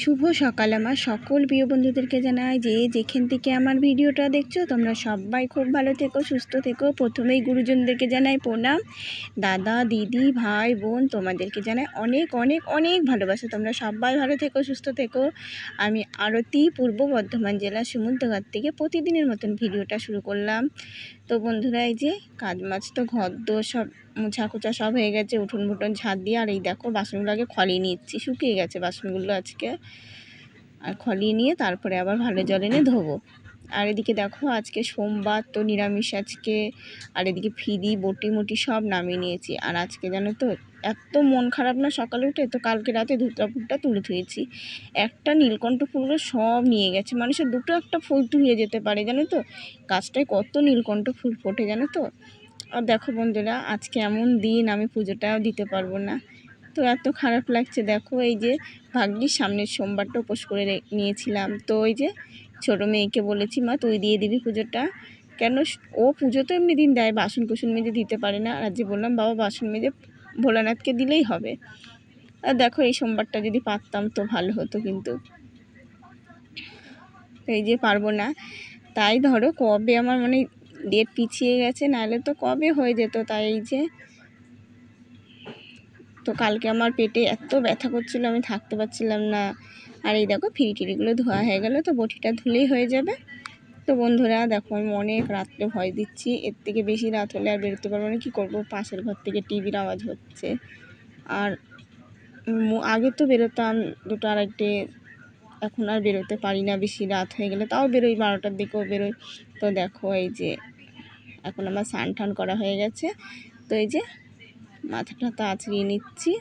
শুভ সকাল আমার সকল প্রিয় বন্ধুদেরকে জানাই যে যেখান থেকে আমার ভিডিওটা দেখছ, তোমরা সবাই খুব ভালো থেকো, সুস্থ থেকো। প্রথমেই গুরুজনদেরকে জানাই প্রণাম। দাদা, দিদি, ভাই, বোন, তোমাদেরকে জানাই অনেক অনেক অনেক ভালোবাসা। তোমরা সবাই ভালো থেকো, সুস্থ থেকো। আমি আরতি পূর্ব বর্ধমান জেলা সমুদ্রঘাট থেকে প্রতিদিনের মতন ভিডিওটা শুরু করলাম। তো বন্ধুরা, এই যে কাজ মাছ তো ঘর দোর সব মোছা কোচা সব হয়ে গেছে, উঠোন বুটন ঝাঁট দিয়ে, আর এই দেখো বাসনগুলো আগে খলিয়ে নিচ্ছি। শুকিয়ে গেছে বাসনগুলো আজকে। আর খলিয়ে নিয়ে তারপরে আবার ভালো জল এনে ধোবো। আর এদিকে দেখো আজকে সোমবার তো নিরামিষ আজকে। আর এদিকে ফিদি, বটি মুটি সব নামিয়ে নিয়েছি। আর আজকে জানো তো, এত মন খারাপ না সকালে উঠে? তো কালকে রাতে ধুতরাপুরটা তুলে ধুয়েছি। একটা নীলকণ্ঠ ফুলগুলো সব নিয়ে গেছে। মানুষের দুটো একটা ফুল তুলে যেতে পারে, জানো তো? গাছটায় কত নীলকণ্ঠ ফুল ফোটে, জানো তো? আর দেখো বন্ধুরা, আজকে এমন দিন, আমি পুজোটাও দিতে পারব না। তো এত খারাপ লাগছে, দেখো এই যে ভাগ্যিস সামনের সোমবারটা উপোস করে নিয়েছিলাম। তো ওই যে ছোটো মেয়েকে বলেছি, মা, তুই দিয়ে দিবি পুজোটা? কেন ও পুজো তো এমনি দিন দেয় বাসন কুসন মেজে দিতে পারে না। আর যে বললাম, বাবা, বাসন মেজে ভোলানাথকে দিলেই হবে। আর দেখো এই সোমবারটা যদি পারতাম তো ভালো হতো কিন্তু। এই যে পারব না। তাই ধরো কবে আমার মানে ডেট পিছিয়ে গেছে, নাহলে তো কবে হয়ে যেত তাই এই যে। তো কালকে আমার পেটে এত ব্যথা করছিল, আমি থাকতে পারছিলাম না। আর এই দেখো, ফিরিটিরিগুলো ধোয়া হয়ে গেল, তো বটিটা ধুলেই হয়ে যাবে। তো বন্ধুরা, দেখো, আমি অনেক রাত্রে ভয় দিচ্ছি। এর থেকে বেশি রাত হলে আর বেরোতে পারব না। কী করব? পাশের ঘর থেকে টিভির আওয়াজ হচ্ছে। আর আগে তো বেরোতাম দুটো আড়াইটে এখন আর বেরোতে পারি না, বেশি রাত হয়ে গেলে তাও বেরোই, বারোটার দিকেও বেরোই। তো দেখো এই যে এখন আমার স্নান টান করা হয়ে গেছে। তো এই যে মাথাটা তো আছড়িয়ে নিচ্ছি।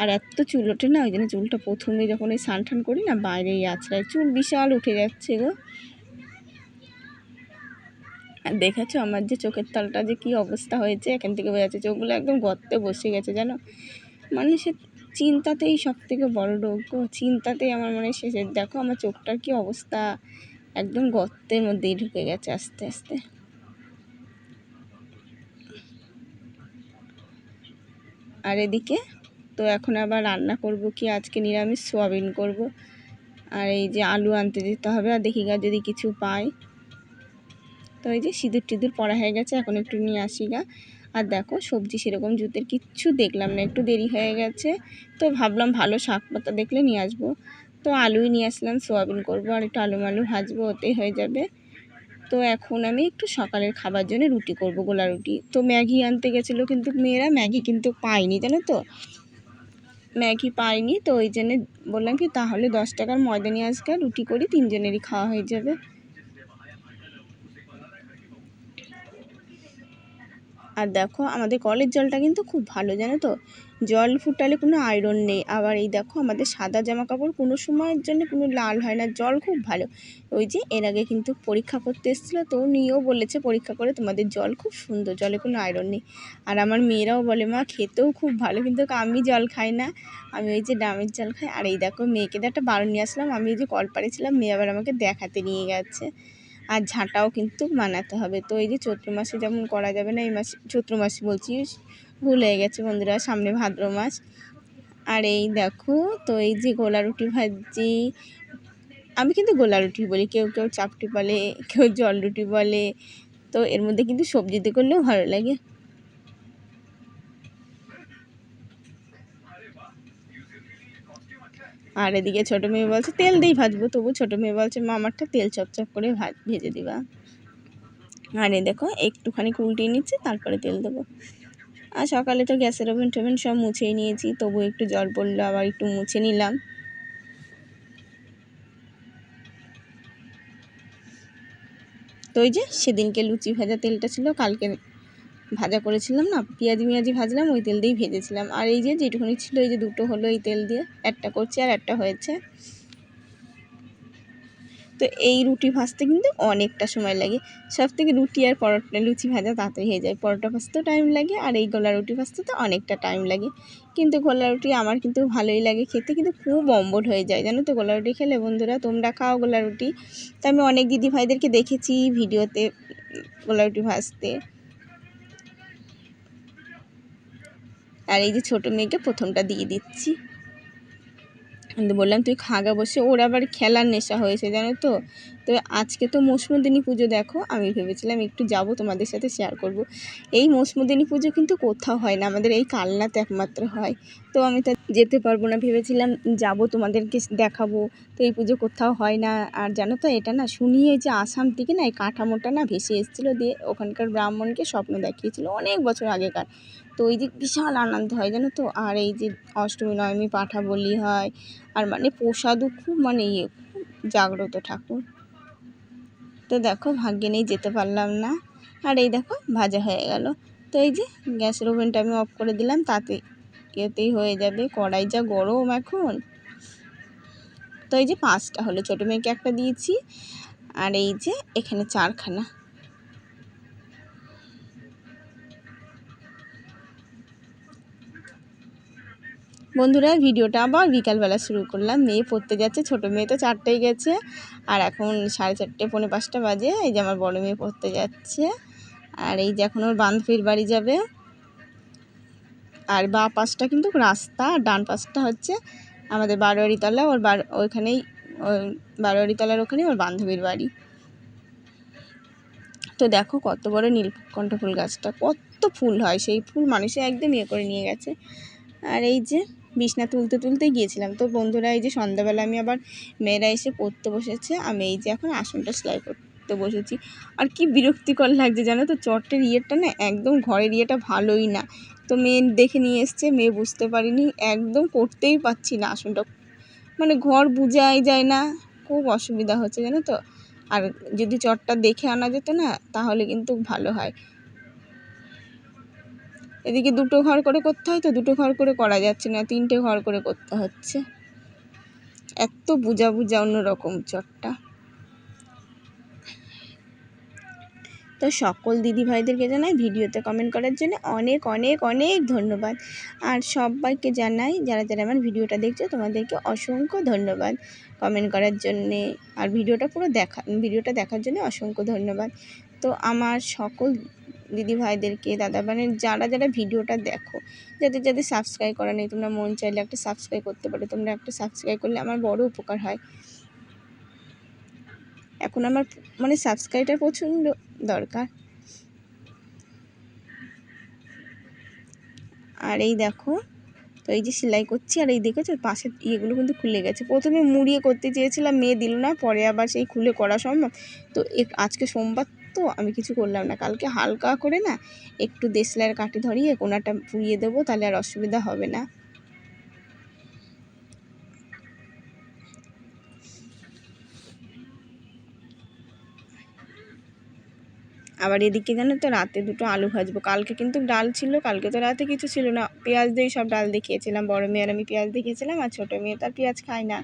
আর এত চুল ওঠে না, ওই জন্য চুলটা প্রথমে যখন এই স্নান টান করি না, বাইরেই আছড়ায় চুল বিশাল উঠে যাচ্ছে গো। আর দেখেছ আমার যে চোখের তালটা যে কী অবস্থা হয়েছে? এখান থেকে বোঝা যাচ্ছে চোখগুলো একদম গর্তে বসে গেছে, জানো? মানুষের চিন্তাতেই সব থেকে বড় রোগ। চিন্তাতেই আমার মনে শেষের দেখো আমার চোখটার কি অবস্থা। একদম গর্তের মধ্যেই ঢুকে গেছে আস্তে আস্তে। আর এদিকে তো এখন আবার রান্না করব কি? আজকে নিরামিষ সোয়াবিন করব। আর এই যে আলু আনতে দিতে হবে। আর দেখি গা যদি কিছু পাই। তো এই যে সিঁদুর টিঁদুর পড়া হয়ে গেছে। এখন একটু নিয়ে আসি গা। আর দেখো সবজি সেরকম জুতের কিচ্ছু দেখলাম না, একটু দেরি হয়ে গেছে। তো ভাবলাম ভালো শাক পাতা দেখলে নিয়ে আসব। তো আলুই নিয়ে আসলাম, সোয়াবিন করব আর একটু আলু মালু ভাজবো, ওতেই হয়ে যাবে। তো এখন আমি একটু সকালের খাবার জন্য রুটি করব, গোলা রুটি। তো ম্যাগি আনতে গেছিল কিন্তু মেয়েরা, ম্যাগি কিন্তু পায়নি, জানো তো? ম্যাগি পাইনি তো ওই জন্যে বললাম কি তাহলে দশ টাকার ময়দা নিয়ে আজকে রুটি করি, তিনজনেরই খাওয়া হয়ে যাবে। আর দেখো আমাদের কলের জলটা কিন্তু খুব ভালো, জানো তো? জল ফুটালে কোনো আয়রন নেই। আবার এই দেখো আমাদের সাদা জামা কাপড় কোনো সময়ের জন্য কোনো লাল হয় না, জল খুব ভালো। ওই যে এর আগে কিন্তু পরীক্ষা করতে এসেছিল, তো নিয়েও বলেছে পরীক্ষা করে তোমাদের জল খুব সুন্দর, জলে কোনো আয়রন নেই। আর আমার মেয়েরাও বলে, মা, খেতেও খুব ভালো, কিন্তু আমি জল খাই না। আমি ওই যে ডামের জল খাই। আর এই দেখো মেয়েকে তো একটা বারণ নিয়ে আসলাম, আমি ওই যে কল পাড়েছিলাম মেয়ে আবার আমাকে দেখাতে নিয়ে গেছে। আর ঝাঁটাও কিন্তু বানাতে হবে। তো এই যে চৈত্র মাসে যেমন করা যাবে না, এই মাসে, চৈত্র মাসে বলছি, ভুল হয়ে গেছে বন্ধুরা, সামনে ভাদ্র মাস। আর এই দেখো, তো এই যে গোলা রুটি ভাজি, আমি কিন্তু গোলা রুটি বলি, কেউ কেউ চাপটি বলে, কেউ জল রুটি বলে, তো এর মধ্যে কিন্তু সবজিতে করলেও ভালো লাগে। আর এদিকে ছোটো মেয়ে বলছে, তেল দিয়েই ভাজবো। তবু ছোটো মেয়ে বলছে, মা, আমারটা তেল চপচপ করে ভাজ, ভেজে দিবা। আর এ দেখো, একটুখানি উল্টিয়ে নিচ্ছি, তারপরে তেল দেবো। আর সকালে তো গ্যাসের ওভেন টোভেন সব মুছেই নিয়েছি তবু একটু জল পড়ল, আবার একটু মুছে নিলাম। তো ওই যে, সেদিনকে লুচি ভাজা তেলটা ছিল, কালকে ভাজা করেছিলাম না, পেঁয়াজি মেয়াজি ভাজলাম, ওই তেল দিয়েই ভেজেছিলাম। আর এই যে যেটুকুনি ছিল, এই যে দুটো হলো এই তেল দিয়ে, একটা করছি আর একটা হয়েছে। তো এই রুটি ভাজতে কিন্তু অনেকটা সময় লাগে। সব থেকে রুটি আর পরোটা, লুচি ভাজা তাড়াতাড়ি হয়ে যায়। পরোটা ভাজতেও টাইম লাগে আর এই গোলা রুটি ভাজতে তো অনেকটা টাইম লাগে। কিন্তু গোলা রুটি আমার কিন্তু ভালোই লাগে খেতে, কিন্তু খুব অম্বল হয়ে যায়। জানো তো গোলা রুটি খেলে বন্ধুরা, তোমরা খাও গোলা রুটি। তো আমি অনেক দিদি ভাইদেরকে দেখেছি ভিডিওতে গোলা রুটি ভাজতে। আর এই যে ছোটো মেয়েকে প্রথমটা দিয়ে দিচ্ছি। বললাম, তুই খাগা বসে। ওর আবার খেলার নেশা হয়েছে, জানো তো? তো আজকে তো মৌসমুদিনী পুজো দেখো, আমি ভেবেছিলাম একটু যাব, তোমাদের সাথে শেয়ার করব। এই মৌসমুদিনী পুজো কিন্তু কোথাও হয় না, আমাদের এই কালনাতে একমাত্র হয়। তো আমি তো যেতে পারব না, ভেবেছিলাম যাব, তোমাদেরকে দেখাবো। তো এই পুজো কোথাও হয় না, আর জানো তো এটা না, শুনিয়ে যে আসাম থেকে না এই কাঠামোটা না ভেসে এসেছিল, দিয়ে ওখানকার ব্রাহ্মণকে স্বপ্ন দেখিয়েছিল অনেক বছর আগেকার। তো ওই যে বিশাল আনন্দ হয় জানো তো, আর এই যে অষ্টমী, নবমী পাঠা বলি হয়, আর মানে প্রসাদও খুব মানে ইয়ে জাগ্রত ঠাকুর। তো দেখো ভাগ্যে নেই যেতে পারলাম না। আর এই দেখো ভাজা হয়ে গেল। তো এই যে গ্যাসের ওভেনটা আমি অফ করে দিলাম, তাতে এতেই হয়ে যাবে। কড়াই যা গরম এখন। তো এই যে পাঁচটা হলো, ছোটো মেয়েকে একটা দিয়েছি। আর এই যে এখানে চারখানা। বন্ধুরা, ভিডিওটা আবার বিকালবেলা শুরু করলাম। মেয়ে পড়তে যাচ্ছে, ছোটো মেয়ে তো চারটেই গেছে। আর এখন সাড়ে চারটে, পৌনে পাঁচটা বাজে। এই যে আমার বড় মেয়ে পড়তে যাচ্ছে। আর এই যে এখন ওর বান্ধবীর বাড়ি যাবে। আর বা পাশটা কিন্তু রাস্তা, আর ডান পাশটা হচ্ছে আমাদের বারোয়ারিতলা। ওর বার, ওইখানেই, ওই বারোয়ারিতলার ওখানেই ওর বান্ধবীর বাড়ি। তো দেখো কত বড় নীলকণ্ঠ ফুল গাছটা, কত ফুল হয়। সেই ফুল মানুষে একদম ইয়ে করে নিয়ে গেছে। আর এই যে বিছনা তুলতে তুলতে গিয়েছিলাম। তো বন্ধুরা, এই যে সন্ধ্যাবেলা আমি আবার মেয়েরা এসে পড়তে বসেছে। আমি এই যে এখন আসনটা সেলাই করতে বসেছি। আর কি বিরক্তিকর লাগছে জানো তো? চটের ইয়েটা না একদম ঘরের ইয়েটা ভালোই না। তো মেয়ে দেখে নিয়ে এসছে, মেয়ে বুঝতে পারিনি, একদম করতেই পারছি না আসনটা। মানে ঘর বুঝাই যায় না, খুব অসুবিধা হচ্ছে জানো তো? আর যদি চটটা দেখে আনা যেত না, তাহলে কিন্তু ভালো হয়। এদিকে দুটো ঘর করে করতে হয় তো, দুটো ঘর করে করা যাচ্ছে না, তিনটে ঘর করে করতে হচ্ছে। এত বুঝা বুঝা অন্যরকম চটটা। তো সকল দিদি ভাইদেরকে জানাই ভিডিওতে কমেন্ট করার জন্য অনেক অনেক অনেক ধন্যবাদ। আর সবাইকে জানাই, যারা যারা আমার ভিডিওটা দেখছ, তোমাদেরকে অসংখ্য ধন্যবাদ কমেন্ট করার জন্যে। আর ভিডিওটা পুরো দেখা, ভিডিওটা দেখার জন্য অসংখ্য ধন্যবাদ। তো আমার সকল দিদি ভাইদেরকে দাদা বোনের যারা যারা ভিডিওটা দেখো, যাদের যাদের সাবস্ক্রাইব করা নেই, তোমরা মন চাইলে একটা সাবস্ক্রাইব করতে পারো, তোমরা একটা সাবস্ক্রাইব করলে আমার বড় উপকার হয়। এখন আমার মানে সাবস্ক্রাইবটা প্রচণ্ড দরকার। আর এই দেখো, তো এই যে সেলাই করছি, আর এই দেখেছ পাশের ইয়েগুলো কিন্তু খুলে গেছে। প্রথমে মুড়িয়ে করতে চেয়েছিলাম, মেয়ে দিল না, পরে আবার সেই খুলে করা সম্ভব। তো আজকে সোমবার তো আমি কিছু করলাম না। কালকে হালকা করে না একটু দেশলাইয়ের কাঠি ধরিয়ে কোনাটা পুড়িয়ে দেবো, তাহলে আর অসুবিধা হবে না। আবার এদিকে জানো তো রাতে দুটো আলু ভাজবো। কালকে কিন্তু ডাল ছিল, কালকে তো রাতে কিছু ছিল না। পেঁয়াজ দিয়েই সব ডাল দেখিয়েছিলাম, বড় মেয়ের আমি পেঁয়াজ দেখিয়েছিলাম আর ছোটো মেয়ে তার পেঁয়াজ খায় না।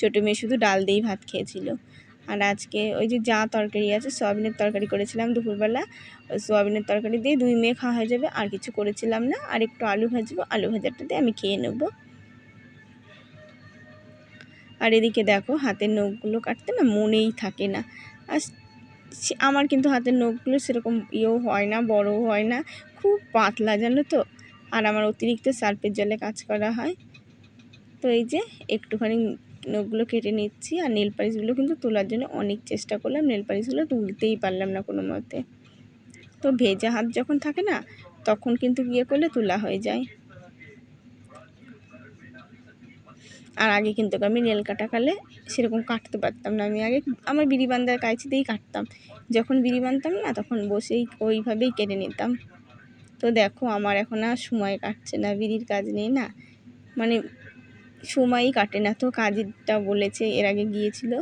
ছোটো মেয়ে শুধু ডাল দিয়েই ভাত খেয়েছিল। আর আজকে ওই যে যা তরকারি আছে, সোয়াবিনের তরকারি করেছিলাম দুপুরবেলা। ওই সোয়াবিনের তরকারি দিয়ে দুই মেয়ে খাওয়া হয়ে যাবে, আর কিছু করেছিলাম না। আর একটু আলু ভাজবো, আলু ভাজাটা দিয়ে আমি খেয়ে নেব। আর এদিকে দেখো, হাতের নখগুলো কাটতে না মনেই থাকে না। আর আমার কিন্তু হাতের নখগুলো সেরকম ইয়েও হয় না, বড়ও হয় না, খুব পাতলা, জানো তো? আর আমার অতিরিক্ত সার্ফের জলে কাজ করা হয়। তো এই যে একটুখানি নখগুলো কেটে নিচ্ছি আর নেল পালিশগুলো কিন্তু তোলার জন্য অনেক চেষ্টা করলাম। নেল পালিশগুলো তুলতেই পারলাম না কোনো মতে। তো ভেজা হাত যখন থাকে না, তখন কিন্তু বিয়ে করলে তোলা হয়ে যায়। আর আগে কিন্তু আমি নেল কাটা কালে সেরকম কাটতে পারতাম না। আমি আগে আমার বিড়ি বান্ধার কাইচিতেই কাটতাম। যখন বিড়ি বানতাম না, তখন বসেই ওইভাবেই কেটে নিতাম। তো দেখো, আমার এখন আর সময় কাটছে না, বিড়ির কাজ নেই না। মানে সময়ই কাটে না। তো কাজেরটা বলেছে, এর আগে গিয়েছিল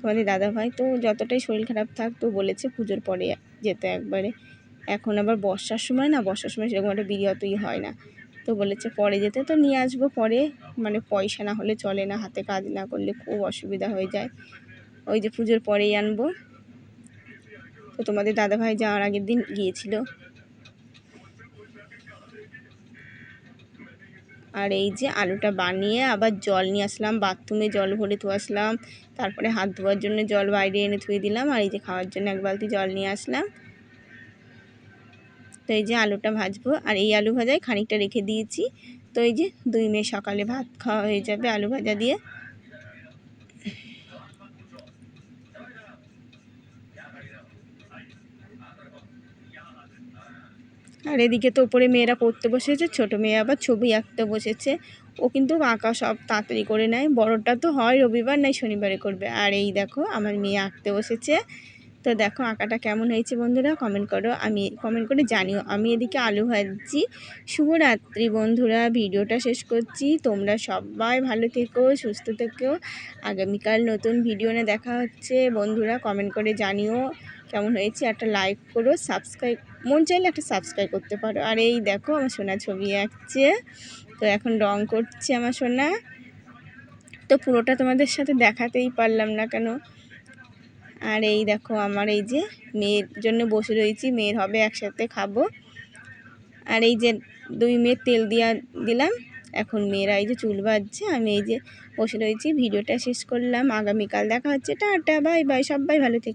তোমাদের দাদাভাই, তো যতটাই শরীর খারাপ থাকতো বলেছে পুজোর পরে যেতে একবারে। এখন আবার বর্ষার সময় না, বর্ষার সময় সেরকম একটা বিড়ি হয় না। তো বলেছে পরে যেতে, তো নিয়ে আসব পরে। মানে পয়সা না হলে চলে না, হাতে কাজ না করলে খুব অসুবিধা হয়ে যায়। ওই যে পুজোর পরেই আনব। তো তোমাদের দাদাভাই যাওয়ার আগের দিন গিয়েছিল। আর এই যে আলুটা বানিয়ে আবার জল নিয়ে আসলাম, বাথরুমে জল ভরে আসলাম, তারপরে হাত ধোয়ার জন্য জল বাইরে এনে ধুয়ে দিলাম আর এই যে খাওয়ার জন্য এক বালতি জল নিয়ে আসলাম। তো এই যে আলুটা ভাজবো আর এই আলু ভাজায় খানিকটা রেখে দিয়েছি। তো এই যে দুই মেয়ে সকালে ভাত খাওয়া হয়ে যাবে আলু ভাজা দিয়ে। আর এদিকে তো ওপরে মেয়েরা পড়তে বসেছে, ছোট মেয়ে আবার ছবি আঁকতে বসেছে। ও কিন্তু আঁকা সব তাড়াতাড়ি করে নেয়। বড়টা তো হয় রবিবার, নাই শনিবারে করবে। আর এই দেখো, আমার মেয়ে আঁকতে বসেছে। তো দেখো আঁকাটা কেমন হয়েছে বন্ধুরা কমেন্ট করো। আমি কমেন্ট করে জানিও। আমি এদিকে আলু ভাজছি শুভরাত্রি বন্ধুরা, ভিডিওটা শেষ করছি। তোমরা সবাই ভালো থেকো, সুস্থ থেকো। আগামীকাল নতুন ভিডিও নিয়ে দেখা হচ্ছে। বন্ধুরা কমেন্ট করে জানিও কেমন হয়েছে। একটা লাইক করো সাবস্ক্রাইব মন চাইলে একটা সাবস্ক্রাইব করতে পারো। আর এই দেখো আমার সোনা ছবি আঁকছে। তো এখন রং করছে আমার সোনা। তো পুরোটা তোমাদের সাথে দেখাতেই পারলাম না কেন। আর এই দেখো আমার এই যে মেয়ের জন্য বসে রয়েছি, মেয়ের হবে একসাথে খাব। আর এই যে দুই মেয়ের তেল দিয়া দিলাম। এখন মেয়েরা এই যে চুল বাজছে আমি এই যে বসে রয়েছি, ভিডিওটা শেষ করলাম। আগামীকাল দেখা হচ্ছে। টাটা, বাই বাই, সবাই ভালো থেকে।